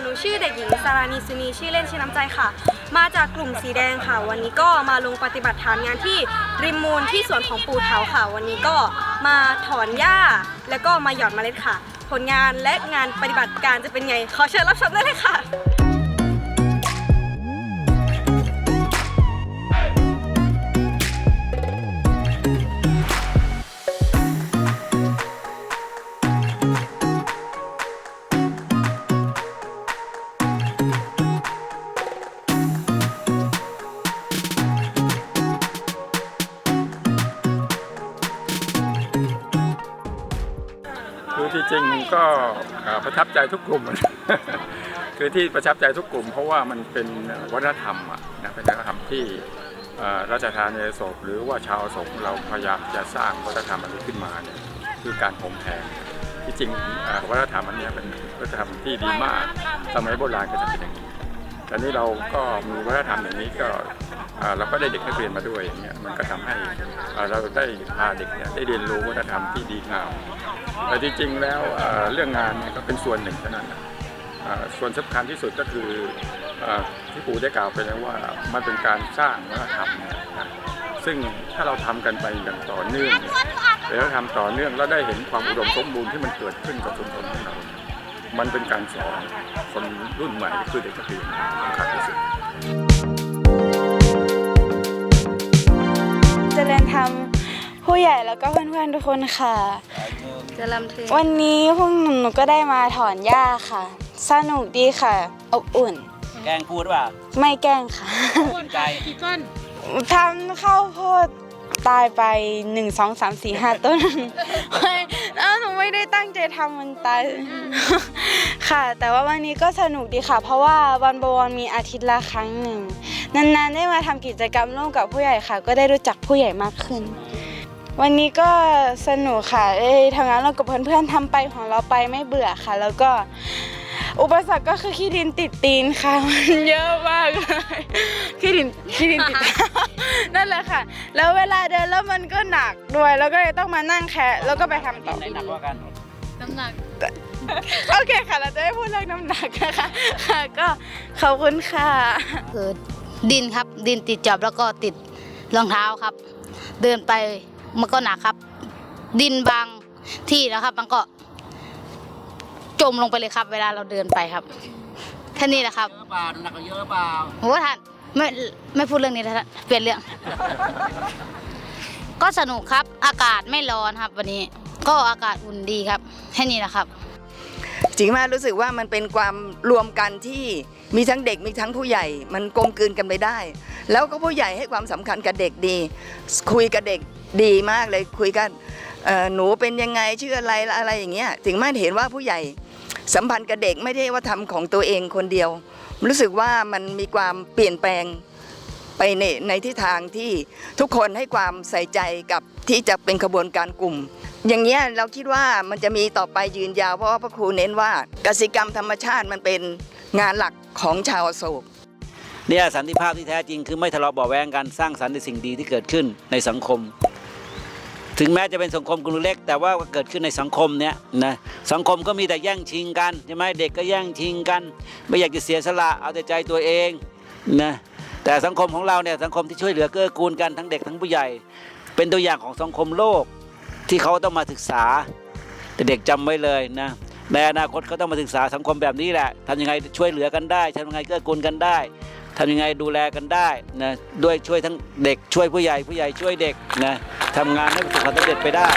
หนูชื่อเด็กหญิงสารานีสุนีชื่อเล่นชื่อน้ำใจค่ะ มาจากกลุ่มสีแดงค่ะ วันนี้ก็มาลงปฏิบัติฐานงานที่ริมมูลที่สวนของปู่เทาค่ะ วันนี้ก็มาถอนหญ้า แล้วก็มาหย่อนเมล็ดค่ะ ผลงานและงานปฏิบัติการจะเป็นไง ขอเชิญรับชมได้เลยค่ะ ที่จริงก็ประทับใจทุกกลุ่ม คือที่ประทับใจทุกกลุ่ม เพราะว่ามันเป็นวัฒนธรรมอะนะเป็นวัฒนธรรมที่ราชทานในโศกหรือว่าชาวโศกเราพยายามจะสร้างวัฒนธรรมอันนี้ขึ้นมาเนี่ยคือการโหมแทนที่จริงวัฒนธรรมอันนี้เป็นวัฒนธรรมที่ดีมากสมัยโบราณก็จะเป็นอย่างนี้แต่นี้เราก็มีวัฒนธรรมอย่างนี้ก็ เราก็ได้เด็กนักเรียนมาด้วยอย่างเงี้ยมันก็ทำให้เราได้พาเด็กเนี่ยได้เรียนรู้วัฒนธรรมที่ดีงามแต่จริงๆแล้วเรื่องงานเนี่ยก็เป็นส่วนหนึ่งเท่านั้นส่วนสำคัญที่สุดก็คือที่ปู่ได้กล่าวไปแล้วว่ามันเป็นการสร้างวัฒนธรรมนะซึ่งถ้าเราทำกันไปอย่างต่อเนื่องเนี่ยแล้วทำต่อเนื่องแล้วได้เห็นความอุดมสมบูรณ์ที่มันเกิดขึ้นกับชุมชนของเรา มันเป็นการสอนคนรุ่นใหม่คือเด็กนักเรียนสำคัญที่สุด ใหญ่แล้วก็เพื่อนๆทุกคนค่ะจะลำเทวันนี้พวกหนูก็ได้มาถอนหญ้าค่ะ สนุกดีค่ะ อบอุ่น แกล้งพูดว่าไม่แกล้งค่ะใจทำข้าวโพดตายไปหนึ่งสองสามสี่ห้าต้นไม่แล้วหนูไม่ได้ตั้งใจทำมันตาย ค่ะ แต่ว่าวันนี้ก็สนุกดีค่ะ เพราะว่าวันบวรมีอาทิตย์ละครั้งหนึ่ง นานๆ ได้มาทำกิจกรรมร่วมกับผู้ใหญ่ค่ะ ก็ได้รู้จักผู้ใหญ่มากขึ้น วันนี้ก็สนุกค่ะได้ทำงานร่วมกับเพื่อนๆทำไปของเราไปไม่เบื่อค่ะ แล้วก็อุปสรรคก็คือขี้ดินติดตีนค่ะ มันเยอะมากเลยขี้ดินขี้ดินติดนั่นแหละค่ะ แล้วเวลาเดินแล้วมันก็หนักด้วย แล้วก็เลยต้องมานั่งแคะแล้วก็ไปทำต่อ ไหนหนักกว่ากันโอเคค่ะ เราจะไม่พูดเรื่องน้ำหนักนะคะค่ะก็ขอบคุณค่ะ คือดินครับดินติดจอบแล้วก็ติดรองเท้าครับ เดินไป มันก็หนักครับ ดินบางที่นะครับ มันก็ จมลงไปเลยครับ เวลาเราเดินไปครับแค่นี้แหละครับเยอะเปล่าน้ำหนักเยอะเปล่าโหท่านไม่ไม่พูดเรื่องนี้แล้วท่านเปลี่ยนเรื่อง ก็สนุกครับ อากาศไม่ร้อนครับ วันนี้ ก็อากาศอุ่นดีครับแค่นี้แหละครับจริงมากรู้สึกว่ามันเป็นความรวมกันที่มีทั้งเด็กมีทั้งผู้ใหญ่ มันกลมกลืนกันไปได้ แล้วก็ผู้ใหญ่ให้ความสำคัญกับเด็กดี คุยกับเด็กดีมากเลยคุยกันหนูเป็นยังไงชื่ออะไรอะไรอย่างเงี้ยถึงมาเห็นว่าผู้ใหญ่สัมพันธ์กับเด็กไม่ได้ว่าทำของตัวเองคนเดียว รู้สึกว่ามันมีความเปลี่ยนแปลงไปในในทิศทางที่ทุกคนให้ความใส่ใจกับที่จะเป็นขบวนการกลุ่ม อย่างเงี้ยเราคิดว่ามันจะมีต่อไปยืนยาวเพราะว่าพระครูเน้นว่ากสิกรรมธรรมชาติมันเป็นงานหลักของชาวโศก เนี่ยสันติภาพที่แท้จริงคือไม่ทะเลาะเบาแวงกันสร้างสรรค์ในสิ่งดีที่เกิดขึ้นในสังคม ถึงแม้จะเป็นสังคมกลุ่มเล็ก แต่ว่าเกิดขึ้นในสังคมเนี้ยนะสังคมก็มีแต่แย่งชิงกันใช่ไหมเด็กก็แย่งชิงกัน ไม่อยากจะเสียสละเอาแต่ใจตัวเองนะแต่สังคมของเราเนี่ยสังคมที่ช่วยเหลือเกื้อกูลกันทั้งเด็กทั้งผู้ใหญ่ เป็นตัวอย่างของสังคมโลกที่เขาต้องมาศึกษาแต่เด็กจำไว้เลยนะในอนาคตเขาต้องมาศึกษาสังคมแบบนี้แหละทำยังไงช่วยเหลือกันได้ทำยังไงเกื้อกูลกันได้ ทำยังไงดูแลกันได้นะด้วยช่วยทั้งเด็กช่วยผู้ใหญ่ผู้ใหญ่ช่วยเด็กนะทำงานให้ประสบความสำเร็จไปได้